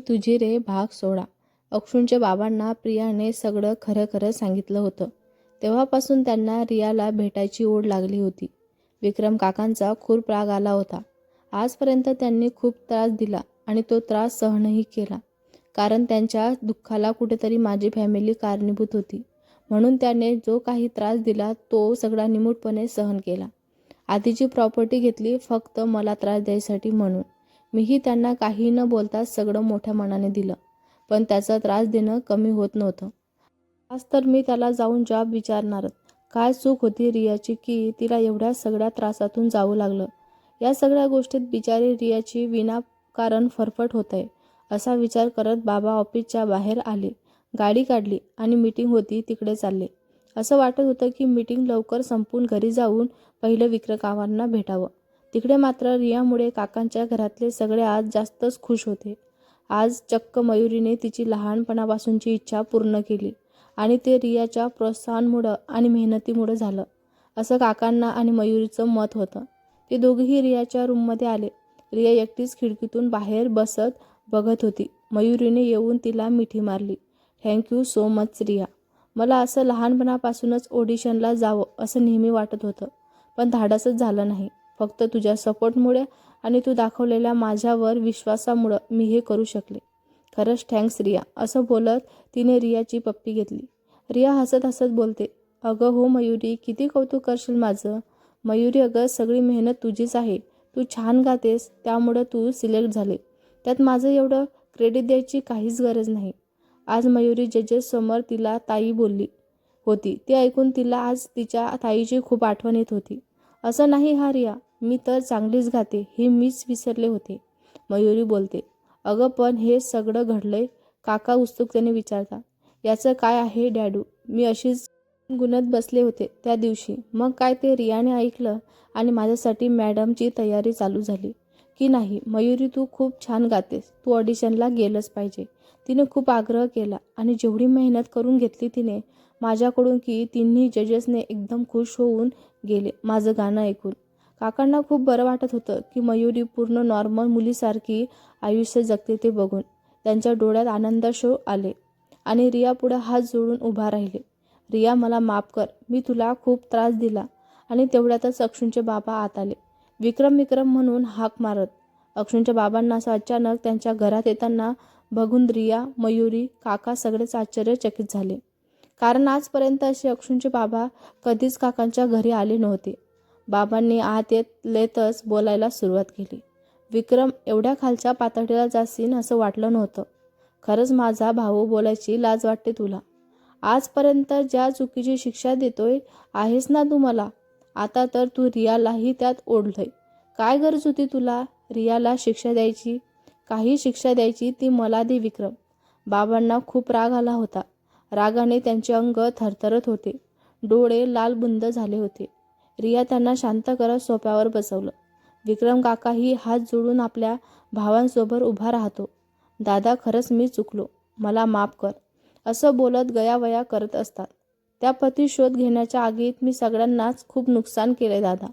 तुझी रे भाग सोडा. अक्षूंच्या बाबांना प्रियाने सगळं खरं खरं सांगितलं होतं. तेव्हापासून त्यांना रियाला भेटायची ओढ लागली होती. विक्रम काकांचा खूप राग आला होता. आजपर्यंत त्यांनी खूप त्रास दिला आणि तो त्रास सहनही केला. कारण त्यांच्या दुःखाला कुठेतरी माझी फॅमिली कारणीभूत होती. म्हणून त्याने जो काही त्रास दिला तो सगळा निमूटपणे सहन केला. आधीची प्रॉपर्टी घेतली फक्त मला त्रास द्यायसाठी म्हणून. मीही त्यांना काही न बोलता सगळं मोठ्या मनाने दिलं. पण त्याचा त्रास देणं कमी होत नव्हतं. आज तर मी त्याला जाऊन जॉब विचारणारच. काय चूक होती रियाची की तिला एवढ्या सगळ्या त्रासातून जावं लागलं? या सगळ्या गोष्टीत बिचारी रियाची विनाकारण फरफट होत आहे असा विचार करत बाबा ऑफिसच्या बाहेर आले. गाडी काढली आणि मीटिंग होती तिकडे चालले. असं वाटत होतं की मीटिंग लवकर संपून घरी जाऊन पहिलं विक्रकावांना भेटावं. तिकडे मात्र रियामुळे काकांच्या घरातले सगळे आज जास्तच खुश होते. आज चक्क मयुरीने तिची लहानपणापासूनची इच्छा पूर्ण केली आणि ते रियाच्या प्रोत्साहनामुळं आणि मेहनतीमुळं झालं असं काकांना आणि मयुरीचं मत होतं. ते दोघेही रियाच्या रूममध्ये आले. रिया एकटीच खिडकीतून बाहेर बसत बघत होती. मयुरीने येऊन तिला मिठी मारली. Thank you so much Riya. मला असं लहानपणापासूनच ऑडिशनला जावं असं नेहमी वाटत होतं पण धाडसच झालं नाही. फक्त तुझ्या सपोर्टमुळे आणि तू दाखवलेल्या माझ्यावर विश्वासामुळं मी हे करू शकले. खरंच थँक्स रिया. असं बोलत तिने रियाची पप्पी घेतली. रिया हसत हसत बोलते अगं हो मयुरी किती कौतुक करशील माझं? मयुरी अगं सगळी मेहनत तुझीच आहे. तू छान गातेस त्यामुळं तू सिलेक्ट झाले. त्यात माझं एवढं क्रेडिट द्यायची काहीच गरज नाही. आज मयुरी जजेससमोर तिला ताई बोलली होती. ते ऐकून तिला आज तिच्या ताईची खूप आठवण येत होती. असं नाही हा रिया. मी तर चांगलीच गाते हे मीच विसरले होते. मयुरी बोलते अगं पण हे सगळं घडलंय काका उत्सुकतेने विचारता याचं काय आहे डॅडू? मी अशीच गुणत बसले होते त्या दिवशी. मग काय ते रियाने ऐकलं आणि माझ्यासाठी मॅडमची तयारी चालू झाली. की नाही मयुरी तू खूप छान गातेस तू ऑडिशनला गेलंच पाहिजे. तिने खूप आग्रह केला आणि जेवढी मेहनत करून घेतली तिने माझ्याकडून की तिन्ही जजेसने एकदम खुश होऊन गेले माझं गाणं ऐकून. काकांना खूप बरं वाटत होतं की मयुरी पूर्ण नॉर्मल मुलीसारखी आयुष्य जगते ते बघून. त्यांच्या डोळ्यात आनंदाशो आले आणि रिया पुढे हात जोडून उभा राहिले. रिया मला माफ कर मी तुला खूप त्रास दिला आणि तेवढ्यातच अक्षूंचे बाबा आत आले. विक्रम विक्रम म्हणून हाक मारत. अक्षूंच्या बाबांना असं अचानक त्यांच्या घरात येताना बघून रिया मयुरी काका सगळेच आश्चर्यचकित झाले. कारण आजपर्यंत असे अक्षूंचे बाबा कधीच काकांच्या घरी आले नव्हते. बाबांनी आत येत लेतच बोलायला सुरुवात केली. विक्रम एवढ्या खालच्या पातळीला जासीन असं वाटलं नव्हतं. खरंच माझा भाऊ बोलायची लाज वाटते तुला. आजपर्यंत ज्या चुकीची शिक्षा देतोय आहेस ना तू मला. आता तर तू रियालाही त्यात ओढलंय. काय गरज होती तुला रियाला शिक्षा द्यायची? काही शिक्षा द्यायची ती मला दे विक्रम. बाबांना खूप राग आला होता. रागाने त्यांचे अंग थरथरत होते. डोळे लालबुंद झाले होते. रिया त्यांना शांत करत सोप्यावर बसवलं. विक्रम काकाही हात जोडून आपल्या भावांसोबत उभा राहतो. दादा खरंच मी चुकलो. मला माफ कर. असं बोलत गयावया करत असतात. त्या पती शोध घेण्याच्या आगीत मी सगळ्यांनाच खूप नुकसान केले दादा.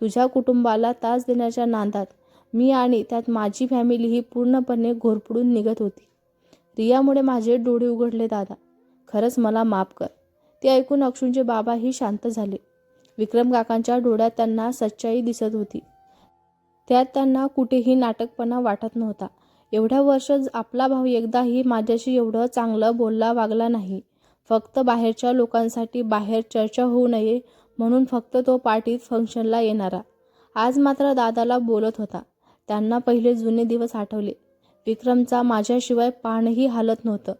तुझ्या कुटुंबाला तास देण्याच्या नांदात मी आणि त्यात माझी फॅमिली ही पूर्णपणे घोरपडून निघत होती. रियामुळे माझे डोळे उघडले दादा. खरंच मला माफ कर. ते ऐकून अक्षूंचे बाबाही शांत झाले. विक्रम काकांच्या डोळ्यात त्यांना सच्चाई दिसत होती. त्यात त्यांना कुठेही नाटकपणा वाटत नव्हता. एवढ्या वर्ष आपला भाऊ एकदाही माझ्याशी एवढं चांगलं बोलला वागला नाही. फक्त बाहेरच्या लोकांसाठी बाहेर चर्चा होऊ नये म्हणून फक्त तो पार्टीत फंक्शनला येणारा. आज मात्र दादाला बोलत होता. त्यांना पहिले जुने दिवस आठवले. विक्रमचा माझ्याशिवाय पानही हालत नव्हतं.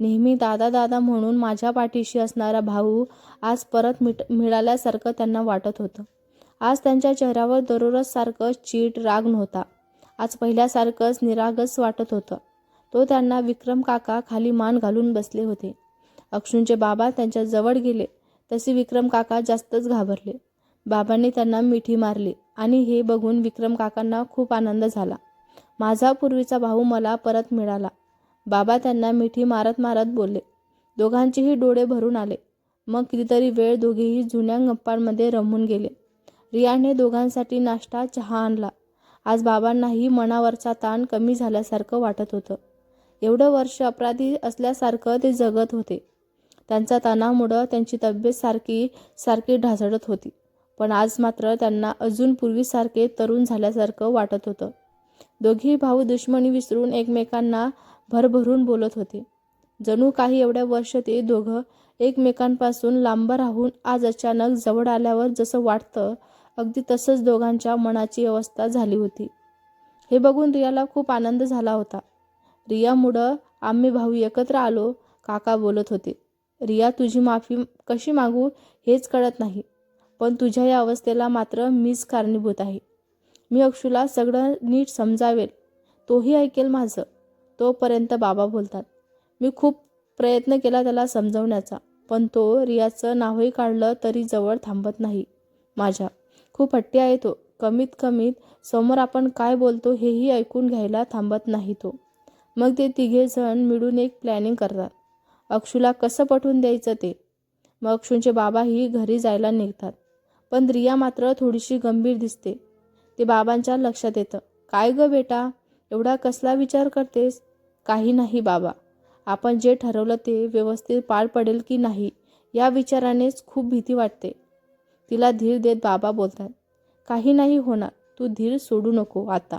नेहमी दादा दादा म्हणून माझ्या पाठीशी असणारा भाऊ आज परत मिट मिळाल्यासारखं त्यांना वाटत होतं. आज त्यांच्या चेहऱ्यावर दररोज सारखं चीट राग नव्हता. आज पहिल्यासारखंच निरागस वाटत होतं. तो त्यांना विक्रम काका खाली मान घालून बसले होते. अक्षूंचे बाबा त्यांच्या जवळ गेले. तसे विक्रम काका जास्तच घाबरले. बाबांनी त्यांना मिठी मारली आणि हे बघून विक्रम काकांना खूप आनंद झाला. माझा पूर्वीचा भाऊ मला परत मिळाला. बाबा त्यांना मिठी मारत मारत बोलले. दोघांचेही डोळे भरून आले. मग कितीतरी वेळ दोघेही जुन्या गप्पांमध्ये रमून गेले. रियाने दोघांसाठी नाश्ता चहा आणला. आज बाबांनाही मनावरचा ताण कमी झाल्यासारखं वाटत होतं. एवढं वर्ष अपराधी असल्यासारखं ते जगत होते. त्यांचा ताणामुळं त्यांची तब्येत सारखी सारखी ढासळत होती. पण आज मात्र त्यांना अजून पूर्वीसारखे तरुण झाल्यासारखं वाटत होतं. दोघी भाऊ दुश्मनी विसरून एकमेकांना भरभरून बोलत होते. जणू काही एवढ्या वर्ष ते दोघं एकमेकांपासून लांब राहून आज अचानक जवळ आल्यावर जसं वाटतं अगदी तसंच दोघांच्या मनाची अवस्था झाली होती. हे बघून रियाला खूप आनंद झाला होता. रियामुळं आम्ही भाऊ एकत्र आलो काका बोलत होते. रिया तुझी माफी कशी मागू हेच कळत नाही पण तुझ्या या अवस्थेला मात्र मीच कारणीभूत आहे. मी अक्षूला सगळं नीट समजावेल तोही ऐकेल माझं. तोपर्यंत बाबा बोलतात मी खूप प्रयत्न केला त्याला समजवण्याचा पण तो रियाचं नावही काढलं तरी जवळ थांबत नाही माझ्या. खूप हट्टी आहे तो. कमीत कमीत समोर आपण काय बोलतो हेही ऐकून घ्यायला थांबत नाही तो. मग ते तिघेजण मिळून एक प्लॅनिंग करतात. अक्षूला कसं पटवून द्यायचं ते? मग अक्षूंचे बाबाही घरी जायला निघतात. पण रिया मात्र थोडीशी गंभीर दिसते. ते बाबांच्या लक्षात येतं. काय ग बेटा? एवढा कसला विचार करतेस? काही नाही बाबा. आपण जे ठरवलं ते व्यवस्थित पार पडेल की नाही या विचारानेच खूप भीती वाटते. तिला धीर देत बाबा बोलतात काही नाही होणार तू धीर सोडू नको आता.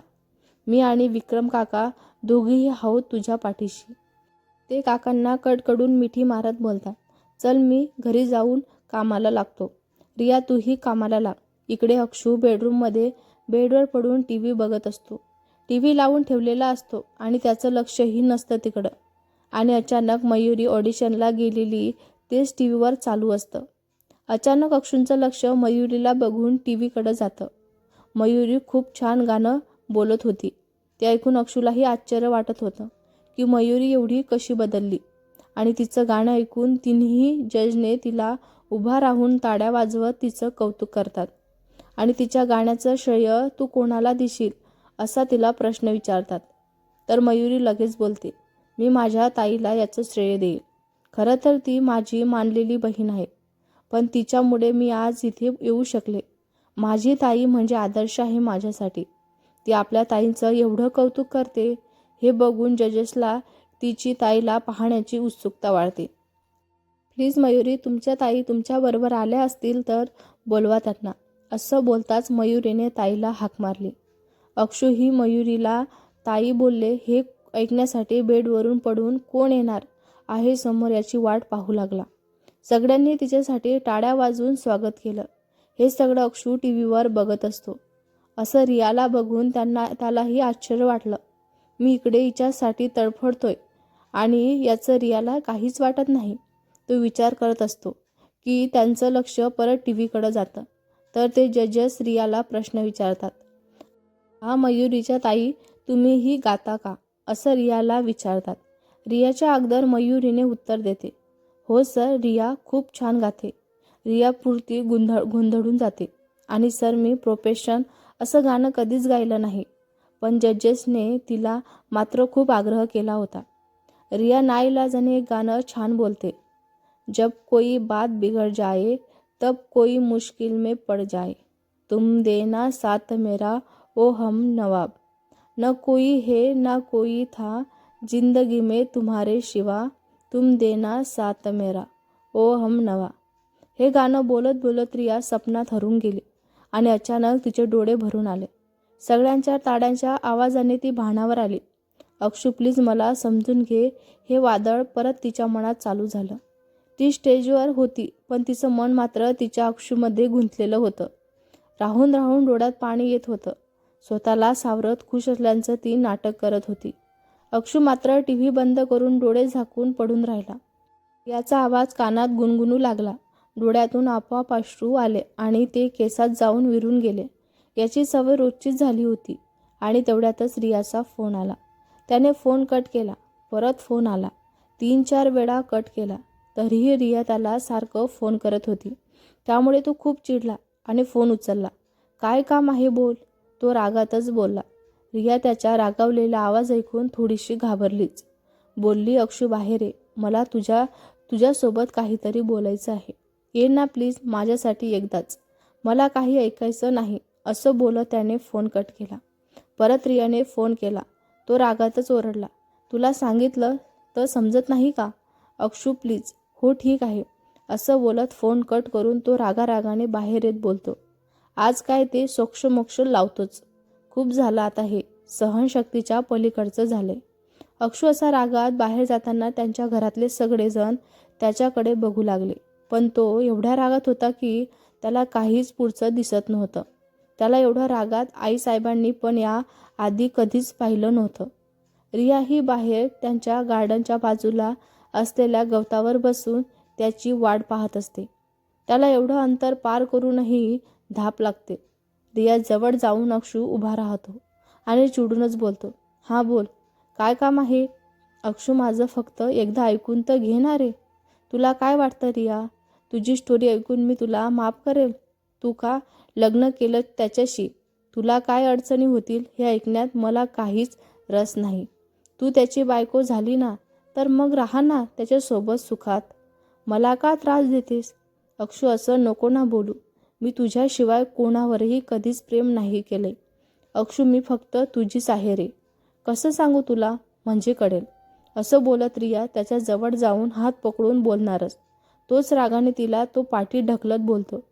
मी आणि विक्रम काका दोघीही आहोत तुझ्या पाठीशी. ते काकांना कडकडून मिठी मारत बोलतात चल मी घरी जाऊन कामाला लागतो. रिया तूही कामाला लाग. इकडे अक्षू बेडरूममध्ये बेडवर पडून टी व्ही बघत असतो. टी व्ही लावून ठेवलेला असतो आणि त्याचं लक्षही नसतं तिकडं. आणि अचानक मयुरी ऑडिशनला गेलेली तेच टी व्हीवर चालू असतं. अचानक अक्षूंचं लक्ष मयुरीला बघून टी व्हीकडं जातं. मयुरी खूप छान गाणं बोलत होती. ते ऐकून अक्षूलाही आश्चर्य वाटत होतं की मयुरी एवढी कशी बदलली. आणि तिचं गाणं ऐकून तिन्ही जजने तिला उभा राहून ताड्या वाजवत तिचं कौतुक करतात. आणि तिच्या गाण्याचं श्रेय तू कोणाला देशील? असा तिला प्रश्न विचारतात. तर मयुरी लगेच बोलते मी माझ्या ताईला याचं श्रेय देईल खरं तर ती माझी मानलेली बहीण आहे पण तिच्यामुळे मी आज इथे येऊ शकले. माझी ताई म्हणजे आदर्श आहे माझ्यासाठी. ती आपल्या ताईंचं एवढं कौतुक करते हे बघून जजेसला तिची ताईला पाहण्याची उत्सुकता वाढते. प्लीज मयुरी तुमच्या ताई तुमच्याबरोबर आल्या असतील तर बोलवा त्यांना. असं बोलताच मयुरीने ताईला हाक मारली. अक्षूही मयुरीला ताई बोलले हे ऐकण्यासाठी बेडवरून पडून कोण येणार आहे समोर याची वाट पाहू लागला. सगळ्यांनी तिच्यासाठी टाळ्या वाजवून स्वागत केलं. हे सगळं अक्षू टी व्हीवर बघत असतो. असं रियाला बघून त्यांना त्यालाही आश्चर्य वाटलं. मी इकडे हिच्यासाठी तडफडतोय आणि याचं रियाला काहीच वाटत नाही. तो विचार करत असतो की त्यांचं लक्ष परत टी व्हीकडं जातं. तर ते जजेस रियाला प्रश्न विचारतात. हा मयुरीच्या ताई तुम्हीही गाता का? असं रियाला विचारतात. रियाच्या अगदर मयुरीने उत्तर देते. हो सर रिया खूप छान गाते. रिया पुरती गुंधळ गोंधळून जाते. आणि सर मी प्रोफेशन असं गाणं कधीच गायलं नाही. पण जजेसने तिला मात्र खूप आग्रह केला होता. रिया नाईलाजाने एक गाणं छान बोलते. जब कोई बात बिघड जाए तब कोई मुश्किल में पड़ जाए. तुम देना साथ मेरा ओ हम नवाब। न कोई है ना कोई था जिंदगी में तुम्हारे शिवा तुम देना साथ मेरा ओ हम नवा हे गाणं बोलत बोलत रिया सपनात हरून गेली आणि अचानक तिचे डोळे भरून आले. सगळ्यांच्या ताड्यांच्या आवाजाने ती भानावर आली. अक्षू प्लीज मला समजून घे हे वादळ परत तिच्या मनात चालू झालं. ती स्टेजवर होती पण तिचं मन मात्र तिच्या अक्षूमध्ये गुंतलेलं होतं. राहून राहून डोळ्यात पाणी येत होतं. स्वतःला सावरत खुश असल्याचं ती नाटक करत होती. अक्षू मात्र टी व्ही बंद करून डोळे झाकून पडून राहिला. याचा आवाज कानात गुणगुणू लागला. डोळ्यातून आपोआप अश्रू आले आणि ते केसात जाऊन विरून गेले. याची सवय रोजचीच झाली होती आणि तेवढ्यातच रियाचा फोन आला. त्याने फोन कट केला. परत फोन आला. तीन चार वेळा कट केला. तरीही रिया त्याला सारखं फोन करत होती. त्यामुळे तो खूप चिडला आणि फोन उचलला. काय काम आहे बोल? तो रागातच बोलला. रिया त्याच्या रागावलेला आवाज ऐकून थोडीशी घाबरलीच. बोलली अक्षू बाहेर ये. मला तुझ्या तुझ्यासोबत काहीतरी बोलायचं आहे. ये ना प्लीज माझ्यासाठी एकदाच. मला काही ऐकायचं नाही. असं बोलत त्याने फोन कट केला. परत रियाने फोन केला. तो रागातच ओरडला. तुला सांगितलं तर समजत नाही का? अक्षू प्लीज. हो ठीक आहे. असं बोलत फोन कट करून तो रागारागाने बाहेर येत बोलतो. आज काय ते सोक्षमोक्ष लावतोच. खूप झालं आता हे. सहनशक्तीच्या पलीकडचं झालंय. अक्षू असा रागात बाहेर जाताना त्यांच्या घरातले सगळेजण त्याच्याकडे बघू लागले. पण तो एवढ्या रागात होता की त्याला काहीच पुढचं दिसत नव्हतं. त्याला एवढ्या रागात आई साहेबांनी पण या आधी कधीच पाहिलं नव्हतं. रिया ही बाहेर त्यांच्या गार्डनच्या बाजूला असलेल्या गवतावर बसून त्याची वाट पाहत असते. त्याला एवढं अंतर पार करूनही धाप लागते. रिया जवळ जाऊन अक्षू उभा राहतो आणि चिडूनच बोलतो हां बोल काय काम आहे? अक्षू माझं फक्त एकदा ऐकून तर घेणार आहे तुला काय वाटतं रिया? तुझी स्टोरी ऐकून मी तुला माफ करेल? तू का लग्न केलं त्याच्याशी? तुला काय अडचणी होतील हे ऐकण्यात मला काहीच रस नाही. तू त्याची बायको झाली ना तर मग राहा ना त्याच्यासोबत सुखात. मला का त्रास देतेस? अक्षू असं नको ना बोलू. मी तुझ्याशिवाय कोणावरही कधीच प्रेम नाही केले. अक्षू मी फक्त तुझीच आहे रे कसं सांगू तुला? म्हणजे कळेल. असं बोलत रिया त्याच्याजवळ जाऊन हात पकडून बोलणारच. तोच रागाने तिला तो पाठी ढकलत बोलतो.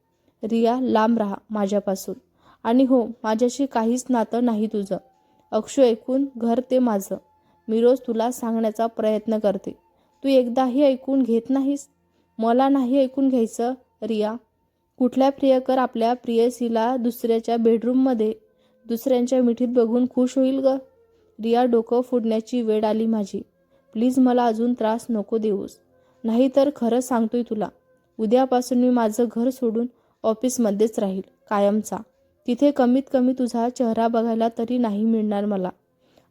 रिया लांब राहा माझ्यापासून. आणि हो माझ्याशी काहीच नातं नाही तुझं. अक्षू ऐकून घर ते माझं. मी रोज तुला सांगण्याचा प्रयत्न करते. तू एकदाही ऐकून घेत नाहीस? मला नाही ऐकून घ्यायचं रिया? कुठल्या प्रियकर आपल्या प्रियसीला दुसऱ्याच्या बेडरूममध्ये दुसऱ्यांच्या मिठीत बघून खुश होईल ग? रिया डोकं फोडण्याची वेळ आली माझी. प्लीज मला अजून त्रास नको देऊस. नाहीतर खरं सांगतोय तुला. उद्यापासून मी माझं घर सोडून ऑफिसमध्येच राहील कायमचा. तिथे कमीत कमी तुझा चेहरा बघायला तरी नाही मिळणार मला.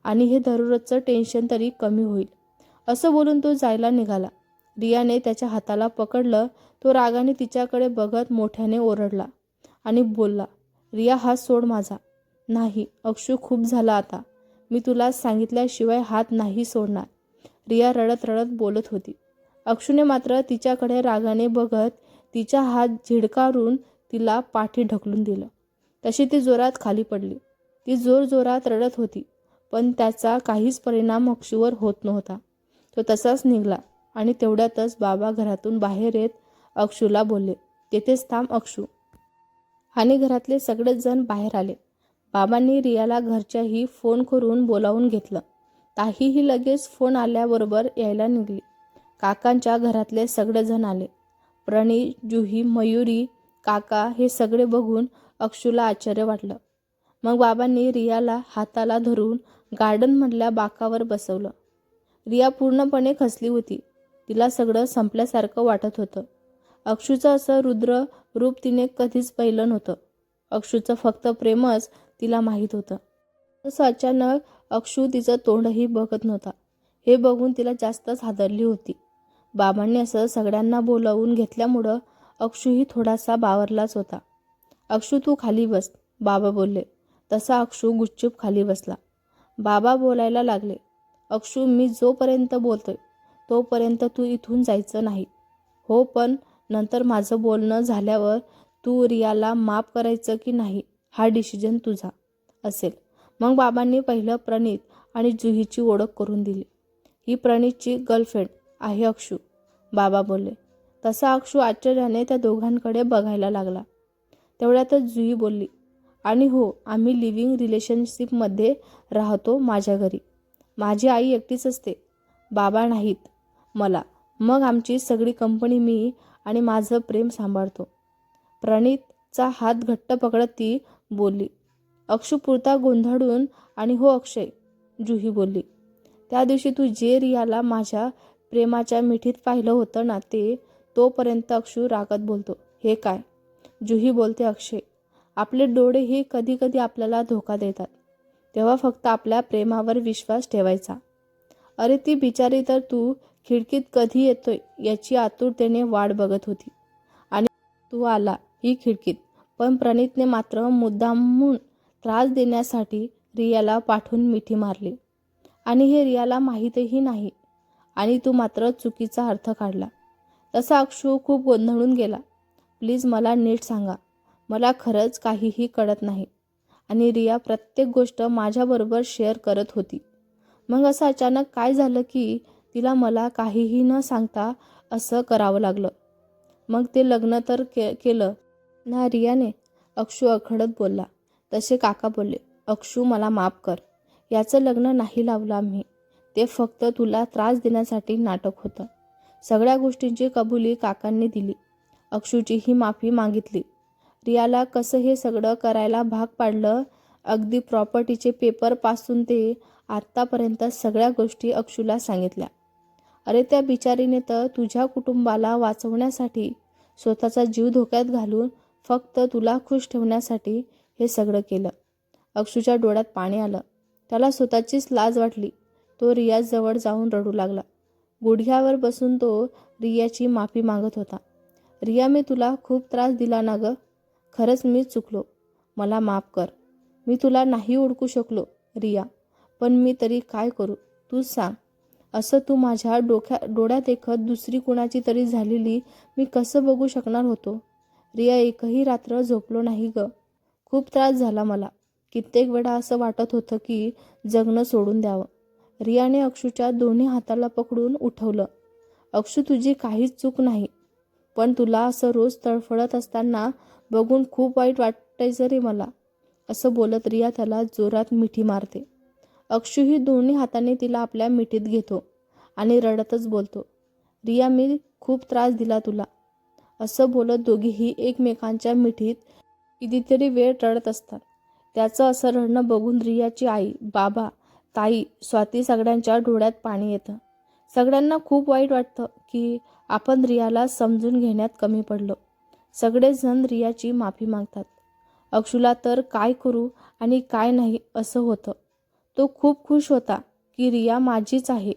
आणि हे दररोजचं टेन्शन तरी कमी होईल. असं बोलून तो जायला निघाला. रियाने त्याच्या हाताला पकडलं तो रागाने तिच्याकडे बघत मोठ्याने ओरडला आणि बोलला रिया हात सोड माझा. नाही अक्षू खूप झाला आता. मी तुला सांगितल्याशिवाय हात नाही सोडणार. रिया रडत रडत बोलत होती. अक्षूने मात्र तिच्याकडे रागाने बघत तिचा हात झिडकारून तिला पाठी ढकलून दिलं. तशी ती जोरात खाली पडली. ती जोर जोरात रडत होती पण त्याचा काहीच परिणाम अक्षूवर होत नव्हता. तो तसाच निघाला. आणि तेवढ्यातच बाबा घरातून बाहेर येत अक्षूला बोलले तेथेच थांब अक्षू. आणि घरातले सगळेच जण बाहेर आले. बाबांनी रियाला घरच्याही फोन करून बोलावून घेतलं. ताहीही लगेच फोन आल्याबरोबर यायला निघली. काकांच्या घरातले सगळेजण आले. प्रणी जुही मयुरी काका हे सगळे बघून अक्षूला आश्चर्य वाटलं. मग बाबांनी रियाला हाताला धरून गार्डनमधल्या बाकावर बसवलं. रिया पूर्णपणे खसली होती. तिला सगळं संपल्यासारखं वाटत होतं. अक्षूचं असं रुद्र रूप तिने कधीच पाहिलं नव्हतं. अक्षूचं फक्त प्रेमच तिला माहीत होतं. तसं अचानक अक्षू तिचं तोंडही बघत नव्हता. हे बघून तिला जास्तच हादरली होती. बाबांनी असं सगळ्यांना बोलावून घेतल्यामुळं अक्षूही थोडासा बावरलाच होता. अक्षू तू खाली बस बाबा बोलले. तसा अक्षू गुच्चूप खाली बसला. बाबा बोलायला लागले. अक्षू मी जोपर्यंत बोलतोय तोपर्यंत तू इथून जायचं नाही. हो पण नंतर माझं बोलणं झाल्यावर तू रियाला माफ करायचं की नाही हा डिसिजन तुझा असेल. मग बाबांनी पहिलं प्रणित आणि जुहीची ओळख करून दिली. ही प्रणीतची गर्लफ्रेंड आहे अक्षू बाबा बोलले. तसा अक्षू आश्चर्याने त्या दोघांकडे बघायला लागला. तेवढ्यातच जुही बोलली आणि हो आम्ही लिव्हिंग रिलेशनशिपमध्ये राहतो माझ्या घरी. माझी आई एकटीच असते. बाबा नाहीत. मला. मग आमची सगळी कंपनी मी आणि माझं प्रेम सांभाळतो. प्रणितचा हात घट्ट पकडत ती बोलली अक्षुपुरता गोंधळून आणि हो अक्षय जुही बोलली. त्या दिवशी तू जे रियाला माझ्या प्रेमाच्या मिठीत पाहिलं होतं ना ते तोपर्यंत अक्षू रागत बोलतो हे काय? जुही बोलते अक्षय आपले डोळेही कधी कधी आपल्याला धोका देतात. तेव्हा फक्त आपल्या प्रेमावर विश्वास ठेवायचा. अरे ती बिचारी तर तू खिडकीत कधी येतोय याची आतुरतेने वाट बघत होती. आणि तू आला ही खिडकीत. पण प्रणितने मात्र मुद्दामून त्रास देण्यासाठी रियाला पाठवून मिठी मारली. आणि हे रियाला माहीतही नाही. आणि तू मात्र चुकीचा अर्थ काढला. तसा अक्षू खूप गोंधळून गेला. प्लीज मला नीट सांगा. मला खरंच काहीही कळत नाही. आणि रिया प्रत्येक गोष्ट माझ्याबरोबर शेअर करत होती. मग असं अचानक काय झालं की तिला मला काहीही न सांगता असं करावं लागलं. मग ते लग्न तर के केलं. ना रियाने अक्षू अखडत बोलला. तसे काका बोलले अक्षू मला माफ कर. याचं लग्न नाही लावलं आम्ही. ते फक्त तुला त्रास देण्यासाठी नाटक होतं. सगळ्या गोष्टींची कबुली काकांनी दिली. अक्षूचीही माफी मागितली. रियाला कसं हे सगळं करायला भाग पाडलं अगदी प्रॉपर्टीचे पेपरपासून ते आत्तापर्यंत सगळ्या गोष्टी अक्षूला सांगितल्या. अरे त्या बिचारीने तर तुझ्या कुटुंबाला वाचवण्यासाठी स्वतःचा जीव धोक्यात घालून फक्त तुला खुश ठेवण्यासाठी हे सगळं केलं. अक्षूच्या डोळ्यात पाणी आलं. त्याला स्वतःचीच लाज वाटली. तो रियाजवळ जाऊन रडू लागला. गुडघ्यावर बसून तो रियाची माफी मागत होता. रिया मी तुला खूप त्रास दिला ना गं. खरंच मी चुकलो. मला माफ कर. मी तुला नाही ओळखू शकलो रिया. पण मी तरी काय करू? तूच सांग. असं तू माझ्या डोक्या डोळ्यात देखत दुसरी कुणाची तरी झालेली मी कसं बघू शकणार होतो? रिया एकही रात्र झोपलो नाही ग. खूप त्रास झाला मला. कित्येक वेळा असं वाटत होतं की जगणं सोडून द्यावं. रियाने अक्षूच्या दोन्ही हाताला पकडून उठवलं. अक्षू तुझी काहीच चूक नाही. पण तुला असं रोज तळफळत असताना बघून खूप वाईट वाटायचं रे मला. असं बोलत रिया त्याला जोरात मिठी मारते. अक्षूही दोन्ही हाताने तिला आपल्या मिठीत घेतो आणि रडतच बोलतो रिया मी खूप त्रास दिला तुला. असं बोलत दोघीही एकमेकांच्या मिठीत कितीतरी वेळ रडत असतात. त्याचं असं रडणं बघून रियाची आई बाबा ताई स्वाती सगळ्यांच्या डोळ्यात पाणी येतं. सगळ्यांना खूप वाईट वाटतं की आपण रियाला समजून घेण्यात कमी पडलो. सगळेजण रियाची माफी मागतात. अक्षूला तर काय करू आणि काय नाही असं होतं. तो खूप खुश होता की रिया माझीच आहे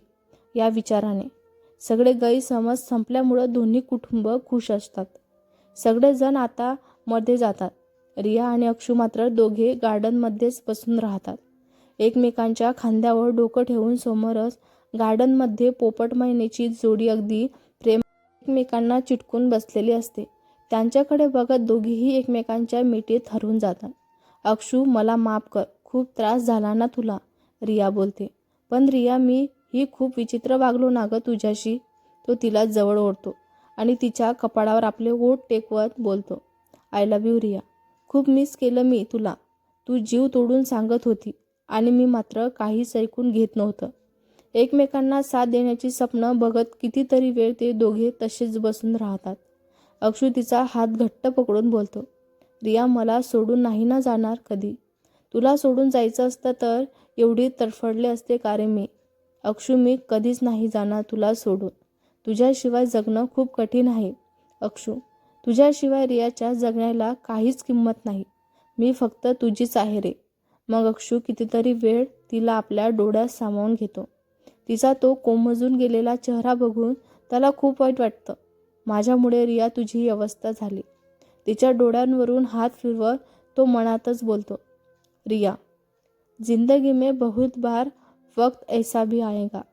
या विचाराने. सगळे गैरसमज संपल्यामुळं दोन्ही कुटुंब खुश असतात. सगळेजण आता मध्ये जातात. रिया आणि अक्षू मात्र दोघे गार्डनमध्येच बसून राहतात. एकमेकांच्या खांद्यावर डोकं ठेवून समोरच गार्डनमध्ये पोपट महिन्याची जोडी अगदी प्रेम एकमेकांना चिटकून बसलेली असते. त्यांच्याकडे बघत दोघीही एकमेकांच्या मिठीत हरवून जातात. अक्षू मला माफ कर. खूप त्रास झाला ना तुला. रिया बोलते पण रिया मी ही खूप विचित्र वागलो ना गं तुझ्याशी. तो तिला जवळ ओढतो आणि तिच्या कपाळावर आपले ओठ टेकवत बोलतो आय लव्ह यू रिया. खूप मिस केलं मी तुला. तू जीव तोडून सांगत होती आणि मी मात्र काहीच ऐकून घेत नव्हतं. एकमेकांना साथ देण्याची स्वप्न बघत कितीतरी वेळ ते दोघे तसेच बसून राहतात. अक्षू तिचा हात घट्ट पकडून बोलतो रिया मला सोडून नाही ना जाणार कधी? तुला सोडून जायचं असतं तर एवढी तडफडले असते का रे मी? अक्षू मी कधीच नाही जाणार तुला सोडून. तुझ्याशिवाय जगणं खूप कठीण आहे अक्षू. तुझ्याशिवाय रियाच्या जगण्याला काहीच किंमत नाही. मी फक्त तुझीच आहे रे. मग अक्षू कितीतरी वेळ तिला आपल्या डोळ्यात सामावून घेतो. तिचा तो कोमजून गेलेला चेहरा बघून त्याला खूप वाईट वाटतं. माझ्यामुळे रिया तुझी ही अवस्था झाली. तिच्या डोळ्यांवरून हात फिरवत तो मनातच बोलतो रिया जिंदगी में बहुत बार वक्त ऐसा भी आएगा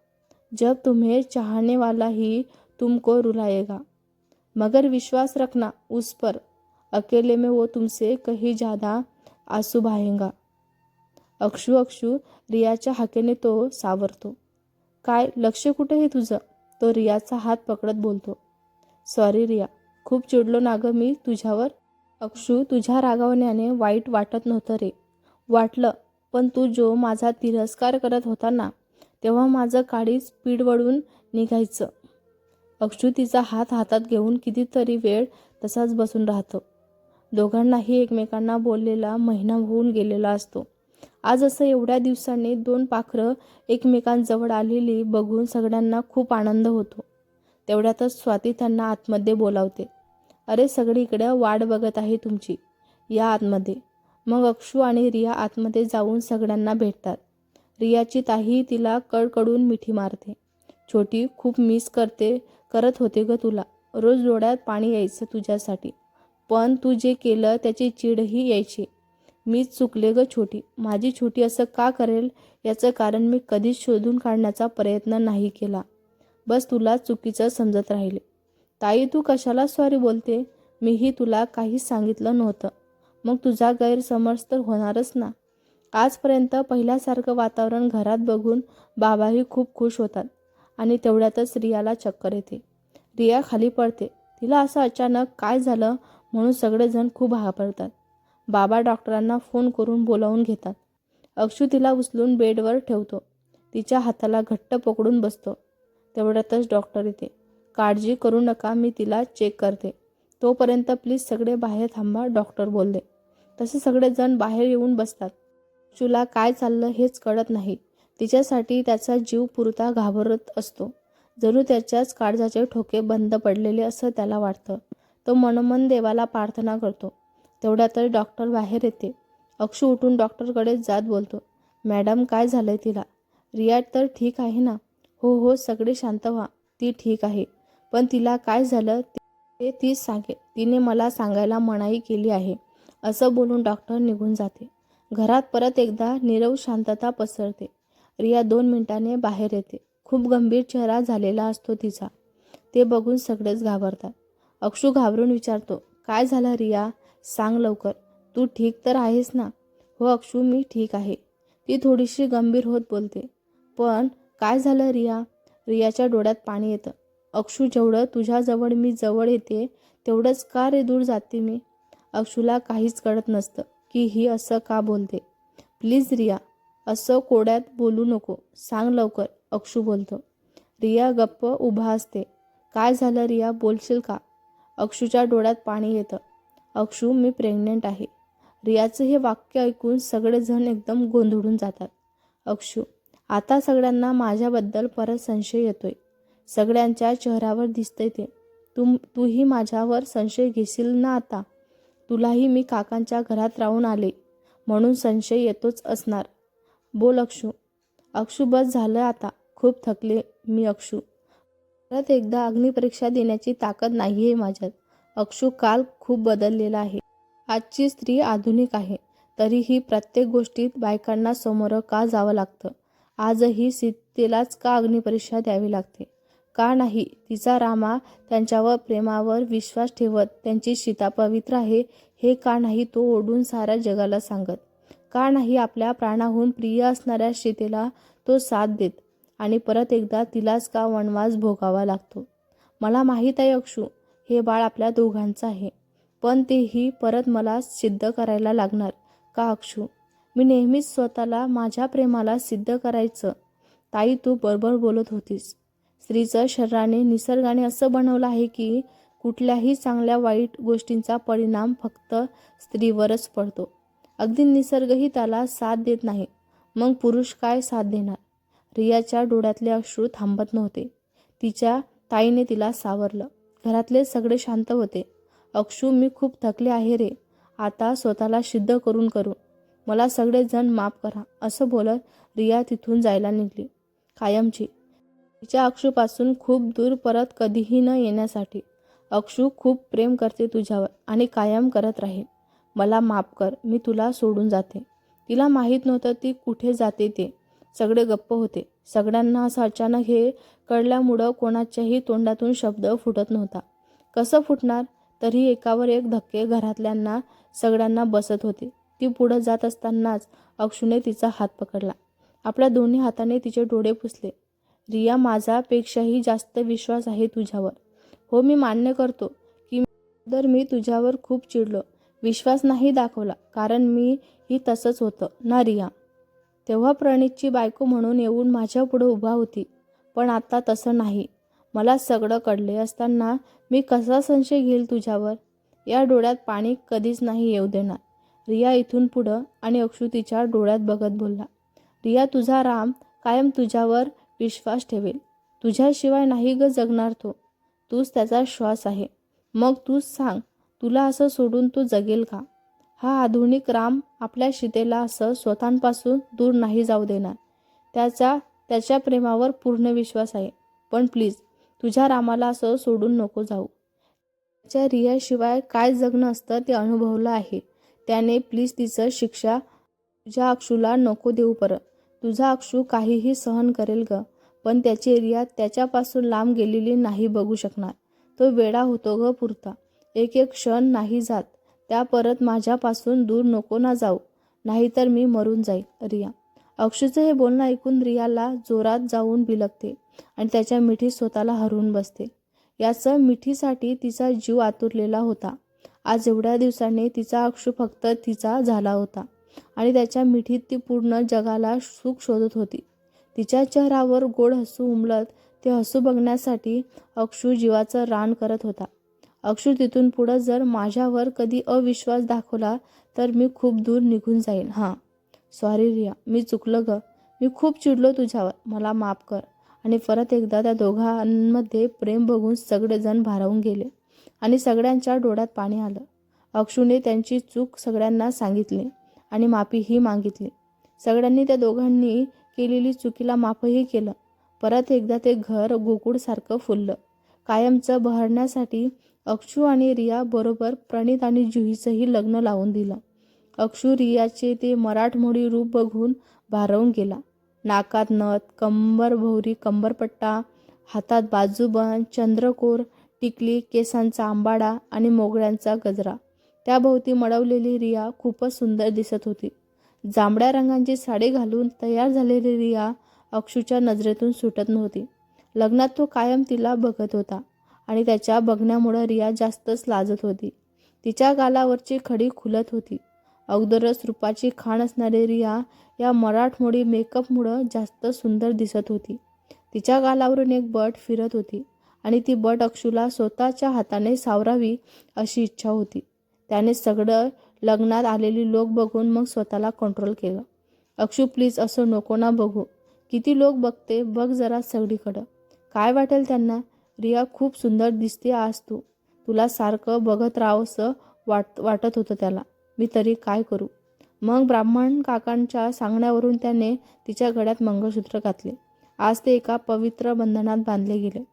जब तुम्हें चाहने वाला ही तुमको रुलाएगा। मगर विश्वास रखना उस पर अकेले में वो तुमसे कहीं ज़्यादा आंसू बहाएगा। अक्षू अक्षू रियाच्या हाकेने तो सावरतो। काय लक्ष कुठे आहे तुझं? तो रियाचा हात पकडत बोलतो। सॉरी रिया. खूप चिडलो ना गं मी तुझ्यावर. अक्षू तुझ्या रागावण्याने वाईट वाटत नव्हतं रे. वाटलं पण तू जो माझा तिरस्कार करत होता ना तेव्हा माझं काळीच पीड वळून निघायचं. अक्षू तिचा हात हातात घेऊन कितीतरी वेळ तसाच बसून राहतो. दोघांनाही एकमेकांना बोललेला महिना होऊन गेलेला असतो. आज असं एवढ्या दिवसांनी दोन पाखरं एकमेकांजवळ आलेली बघून सगळ्यांना खूप आनंद होतो. तेवढ्यातच स्वाती त्यांना आतमध्ये बोलावते. अरे सगळीकडे वाट बघत आहे तुमची. या आतमध्ये. मग अक्षू आणि रिया आतमध्ये जाऊन सगळ्यांना भेटतात. रियाची ताही तिला कडकडून मिठी मारते. छोटी खूप मिस करते करत होते ग तुला. रोज डोळ्यात पाणी यायचं तुझ्यासाठी. पण तू जे केलं त्याची चिडही यायची. मीच चुकले ग छोटी. माझी छोटी असं का करेल? याचं कारण मी कधीच शोधून काढण्याचा प्रयत्न नाही केला. बस तुला चुकीचं समजत राहिले. ताई तू कशाला सॉरी बोलते? मीही तुला काहीच सांगितलं नव्हतं. मग तुझा गैरसमज तर होणारच ना. आजपर्यंत पहिल्यासारखं वातावरण घरात बघून बाबाही खूप खुश होतात आणि तेवढ्यातच रियाला चक्कर येते. रिया खाली पडते. तिला असं अचानक काय झालं म्हणून सगळेजण खूप हापरतात बाबा डॉक्टरांना फोन करून बोलावून घेतात. अक्षू तिला उचलून बेडवर ठेवतो. तिच्या हाताला घट्ट पकडून बसतो. तेवढ्यातच डॉक्टर येते. काळजी करू नका मी तिला चेक करते. तोपर्यंत प्लीज सगळे बाहेर थांबा डॉक्टर बोलले. तसे सगळेजण बाहेर येऊन बसतात. चुला काय चाललं हेच कळत नाही. तिच्यासाठी त्याचा जीव पुरता घाबरत असतो. जणू त्याच्याच काळजाचे ठोके बंद पडलेले असं त्याला वाटतं. तो मनोमन देवाला प्रार्थना करतो. तेवढ्यातच डॉक्टर बाहेर येते. अक्षू उठून डॉक्टरकडे जात बोलतो. मॅडम काय झालंय तिला? रियाट तर ठीक आहे ना? हो हो सगळे शांत व्हा. ती ठीक आहे. पण तिला काय झालं ते तीच सांगे तिने मला सांगायला मनाई केली आहे. असं बोलून डॉक्टर निघून जाते. घरात परत एकदा नीरव शांतता पसरते. रिया दोन मिनिटाने बाहेर येते. खूप गंभीर चेहरा झालेला असतो तिचा. ते बघून सगळेच घाबरतात. अक्षू घाबरून विचारतो काय झालं रिया? सांग लवकर. तू ठीक तर आहेस ना? हो अक्षू मी ठीक आहे. ती थोडीशी गंभीर होत बोलते. पण काय झालं रिया? रियाच्या डोळ्यात पाणी येतं. अक्षू जेवढं तुझ्याजवळ मी जवळ येते तेवढंच का रे दूर जाते मी? अक्षूला काहीच कळत नसतं की ही असं का बोलते. प्लीज रिया असं कोड्यात बोलू नको. सांग लवकर अक्षू बोलतो. रिया गप्प उभा असते. काय झालं रिया बोलशील का? अक्षूच्या डोळ्यात पाणी येतं. अक्षू मी प्रेग्नेंट आहे. रियाचं हे वाक्य ऐकून सगळेजण एकदम गोंधळून जातात. अक्षू आता सगळ्यांना माझ्याबद्दल परत संशय येतोय. सगळ्यांच्या चेहऱ्यावर दिसतंय ते. तुम तूही माझ्यावर संशय घेशील ना आता? तुलाही मी काकांच्या घरात राहून आले म्हणून संशय येतोच असणार. बोल अक्षू. अक्षू बस झालं आता. खूप थकले मी अक्षू. परत एकदा अग्निपरीक्षा देण्याची ताकद नाही आहे माझ्यात. अक्षू काल खूप बदललेला आहे. आजची स्त्री आधुनिक आहे. तरीही प्रत्येक गोष्टीत बायकांना समोर का जावं लागतं? आजही सीतेलाच का अग्निपरीक्षा द्यावी लागते? का नाही? तिचा रामा त्यांच्यावर प्रेमावर विश्वास ठेवत त्यांची सीता पवित्र आहे हे का नाही तो ओढून साऱ्या जगाला सांगत. का नाही आपल्या प्राणाहून प्रिय असणाऱ्या सीतेला तो साथ देत आणि परत एकदा तिलाच का वनवास भोगावा लागतो? मला माहीत आहे अक्षू हे बाळ आपल्या दोघांचं आहे पण तेही परत मला सिद्ध करायला लागणार. का अक्षू? मी नेहमीच स्वतःला माझ्या प्रेमाला सिद्ध करायचं. ताई तू बरोबर बोलत होतीस. स्त्रीचं शरीराने निसर्गाने असं बनवलं आहे की कुठल्याही चांगल्या वाईट गोष्टींचा परिणाम फक्त स्त्रीवरच पडतो. अगदी निसर्गही त्याला साथ देत नाही. मग पुरुष काय साथ देणार? रियाच्या डोळ्यातले अश्रू थांबत नव्हते. तिच्या ताईने तिला सावरलं. घरातले सगळे शांत होते. अक्षू मी खूप थकले आहे रे. आता स्वतःला सिद्ध करून करू. मला सगळेजण माफ करा असं बोलत रिया तिथून जायला निघली. कायमची तिच्या अक्षूपासून खूप दूर परत कधीही न येण्यासाठी. अक्षू खूप प्रेम करते तुझ्यावर आणि कायम करत राहील. मला माफ कर मी तुला सोडून जाते. तिला माहीत नव्हतं ती कुठे जाते ते. सगळे गप्प होते. सगळ्यांना असं अचानक हे कळल्यामुळं कोणाच्याही तोंडातून शब्द फुटत नव्हता. कसं फुटणार? तरी एकावर एक धक्के घरातल्यांना सगळ्यांना बसत होते. ती पुढं जात असतानाच अक्षूने तिचा हात पकडला. आपल्या दोन्ही हाताने तिचे डोळे पुसले. रिया माझापेक्षाही जास्त विश्वास आहे तुझ्यावर. हो मी मान्य करतो की तर मी तुझ्यावर खूप चिडलो. विश्वास नाही दाखवला कारण मी ही तसंच होतं ना रिया? तेव्हा प्रणितची बायको म्हणून येऊन माझ्यापुढं उभा होती पण आता तसं नाही. मला सगळं कळले असताना मी कसा संशय घेईल तुझ्यावर? या डोळ्यात पाणी कधीच नाही येऊ देणार. रिया इथून पुढं आणि अक्षुतीच्या डोळ्यात बघत बोलला रिया तुझा राम कायम तुझ्यावर विश्वास ठेवेल. तुझ्याशिवाय नाही ग जगणार तो. तूच त्याचा श्वास आहे. मग तूच सांग तुला असं सोडून तो जगेल का? हा आधुनिक राम आपल्या सीतेला असं स्वतःपासून दूर नाही जाऊ देणार. त्याचा त्याच्या प्रेमावर पूर्ण विश्वास आहे. पण प्लीज तुझ्या रामाला असं सोडून नको जाऊ. त्याच्या रियाशिवाय काय जगणं असतं ते अनुभवलं आहे. त्याने प्लीज तिचं शिक्षा तुझ्या अक्षूला नको देऊ परत. तुझा अक्षू काहीही सहन करेल ग. पण त्याची रिया त्याच्यापासून लांब गेलेली नाही बघू शकणार. तो वेडा होतो ग पुरता. एक एक क्षण नाही जात. त्या परत माझ्यापासून दूर नको ना जाऊ. नाहीतर मी मरून जाईल रिया. अक्षूचं हे बोलणं ऐकून रियाला जोरात जाऊन बिलगते आणि त्याच्या मिठी स्वतःला हरवून बसते. याचं मिठीसाठी तिचा जीव आतुरलेला होता. आज एवढ्या दिवसाने तिचा अक्षू फक्त तिचा झाला होता आणि त्याच्या मिठीत ती पूर्ण जगाला सुख शोधत होती. तिच्या चेहऱ्यावर गोड हसू उमलत ते हसू बघण्यासाठी अक्षू जीवाचं रान करत होता. अक्षू तिथून पुढं जर माझ्यावर कधी अविश्वास दाखवला तर मी खूप दूर निघून जाईन. हां. सॉरी रिया. मी चुकलं ग. मी खूप चिडलो तुझ्यावर. मला माफ कर. आणि परत एकदा त्या दोघांमध्ये प्रेम बघून सगळेजण भारावून गेले. आणि सगळ्यांच्या डोळ्यात पाणी आलं. अक्षूने त्यांची चूक सगळ्यांना सांगितली आणि माफीही मागितली. सगळ्यांनी त्या दोघांनी केलेली चुकीला माफही केलं. परत एकदा ते घर गोकुळसारखं फुललं. कायमचं बहरण्यासाठी अक्षू आणि रिया बरोबर प्रणित आणि जुहीचंही लग्न लावून दिलं. अक्षू रियाचे ते मराठमोळी रूप बघून भारावून गेला. नाकात नथ कंबर भोवरी कंबरपट्टा हातात बाजूबंद चंद्रकोर टिकली केसांचा आंबाडा आणि मोगळ्यांचा गजरा. त्याभोवती मडवलेली रिया खूपच सुंदर दिसत होती. जांभळ्या रंगांची साडी घालून तयार झालेली रिया अक्षूच्या नजरेतून सुटत नव्हती. लग्नात तो कायम तिला बघत होता आणि त्याच्या बघण्यामुळं रिया जास्तच लाजत होती. तिच्या गालावरची खडी खुलत होती. अगोदरच रूपाची खाण असणारी रिया या मराठमोळी मेकअपमुळं जास्त सुंदर दिसत होती. तिच्या गालावरून एक बट फिरत होती आणि ती बट अक्षूला स्वतःच्या हाताने सावरावी अशी इच्छा होती. त्याने सगळं लग्नात आलेली लोक बघून मग स्वतःला कंट्रोल केलं. अक्षू प्लीज असं नको ना बघू. किती लोक बघते बघ जरा सगळीकडं. काय वाटेल त्यांना? रिया खूप सुंदर दिसते आज तू. तुला सारखं बघत राहावंसं वाट वाटत होतं त्याला. मी तरी काय करू? मग ब्राह्मण काकांच्या सांगण्यावरून त्याने तिच्या गळ्यात मंगळसूत्र घातले. आज ते एका पवित्र बंधनात बांधले गेले.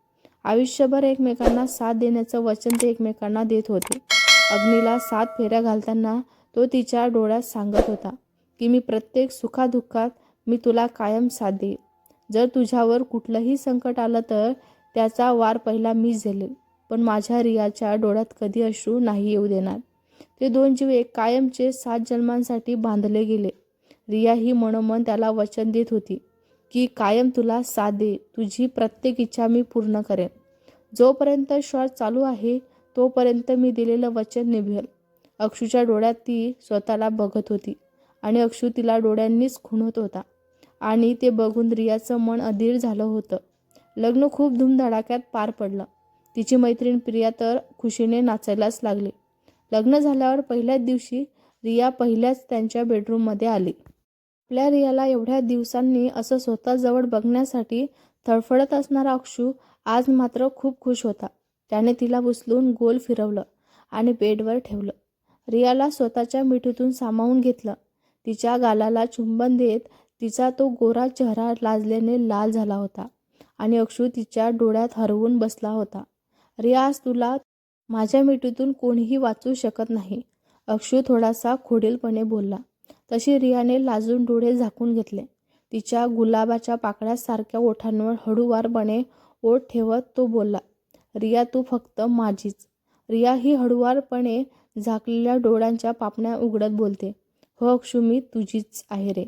आयुष्यभर एकमेकांना साथ देण्याचं वचन ते एकमेकांना देत होते. अग्नीला सात फेऱ्या घालताना तो तिच्या डोळ्यात सांगत होता की मी प्रत्येक सुखादुःखात मी तुला कायम साथ देईन. जर तुझ्यावर कुठलंही संकट आलं तर त्याचा वार पहिला मी झेलेल पण माझ्या रियाच्या डोळ्यात कधी अश्रू नाही येऊ देणार. ते दोन जीव एक कायमचे सात जन्मांसाठी बांधले गेले. रिया ही मनोमन त्याला वचन देत होती की कायम तुला साथ दे. तुझी प्रत्येक इच्छा मी पूर्ण करेन. जोपर्यंत श्वास चालू आहे तोपर्यंत मी दिलेलं वचन निभेल अक्षूच्या डोळ्यात ती स्वतःला बघत होती आणि अक्षू तिला डोळ्यांनीच खुणत होता. आणि ते बघून रियाचं मन अधीर झालं होतं. लग्न खूप धूमधडाक्यात पार पडलं. तिची मैत्रीण प्रिया तर खुशीने नाचायलाच लागली. लग्न झाल्यावर पहिल्याच दिवशी रिया पहिल्याच त्यांच्या बेडरूममध्ये आली. आपल्या रियाला एवढ्या दिवसांनी असं स्वतःजवळ बघण्यासाठी थडफडत असणारा अक्षू आज मात्र खूप खुश होता. त्याने तिला उचलून गोल फिरवलं आणि बेडवर ठेवलं. रियाला स्वतःच्या मिठीतून सामावून घेतलं. तिच्या गालाला चुंबन देत तिचा तो गोरा चेहरा लाजल्याने लाल झाला होता आणि अक्षू तिच्या डोळ्यात हरवून बसला होता. रियाज तुला माझ्या मिठीतून कोणीही वाचू शकत नाही अक्षू थोडासा खोडीलपणे बोलला. तशी रियाने लाजून डोळे झाकून घेतले. तिच्या गुलाबाच्या पाकळ्यासारख्या ओठांवर हळूवारपणे ओठ ठेवत तो बोलला रिया तू फक्त माझीच. रिया ही हळुवारपणे झाकलेल्या डोळ्यांच्या पापण्या उघडत बोलते. हो अक्षू मी तुझीच आहे रे.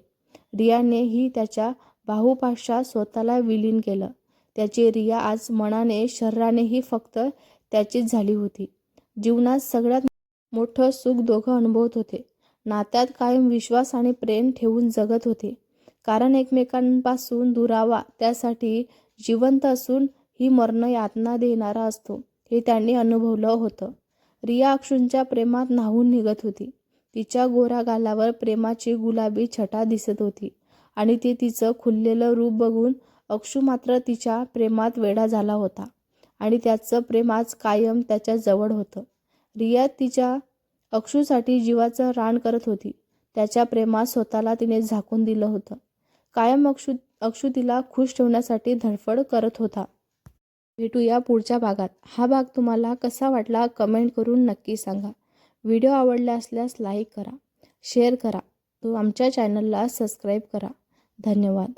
रियाने ही त्याच्या बाहुपाशात स्वतःला विलीन केलं. त्याची रिया आज मनाने शरीरानेही फक्त त्याचीच झाली होती. जीवनात सगळ्यात मोठं सुख दोघं अनुभवत होते. नात्यात कायम विश्वास आणि प्रेम ठेवून जगत होते. कारण एकमेकांपासून दुरावा त्यासाठी जिवंत असून ही मरण यातना देणारा असतो हे त्यांनी अनुभवलं होतं. रिया अक्षूंच्या प्रेमात न्हावून निघत होती. तिच्या गोऱ्या गालावर प्रेमाची गुलाबी छटा दिसत होती आणि ते तिचं खुललेलं रूप बघून अक्षू मात्र तिच्या प्रेमात वेडा झाला होता आणि त्याचं प्रेम आज कायम त्याच्याजवळ होतं. रिया तिच्या अक्षूसाठी जीवाचं रान करत होती. त्याच्या प्रेमात स्वतःला तिने झाकून दिलं होतं. कायम अक्षू अक्षू तिला खुश ठेवण्यासाठी धडफड करत होता. भेटूया पुढच्या भागात. हा भाग तुम्हाला कसा वाटला कमेंट करून नक्की सांगा. व्हिडिओ आवडला असल्यास लाईक करा शेअर करा. तो आमच्या चॅनलला सबस्क्राईब करा. धन्यवाद.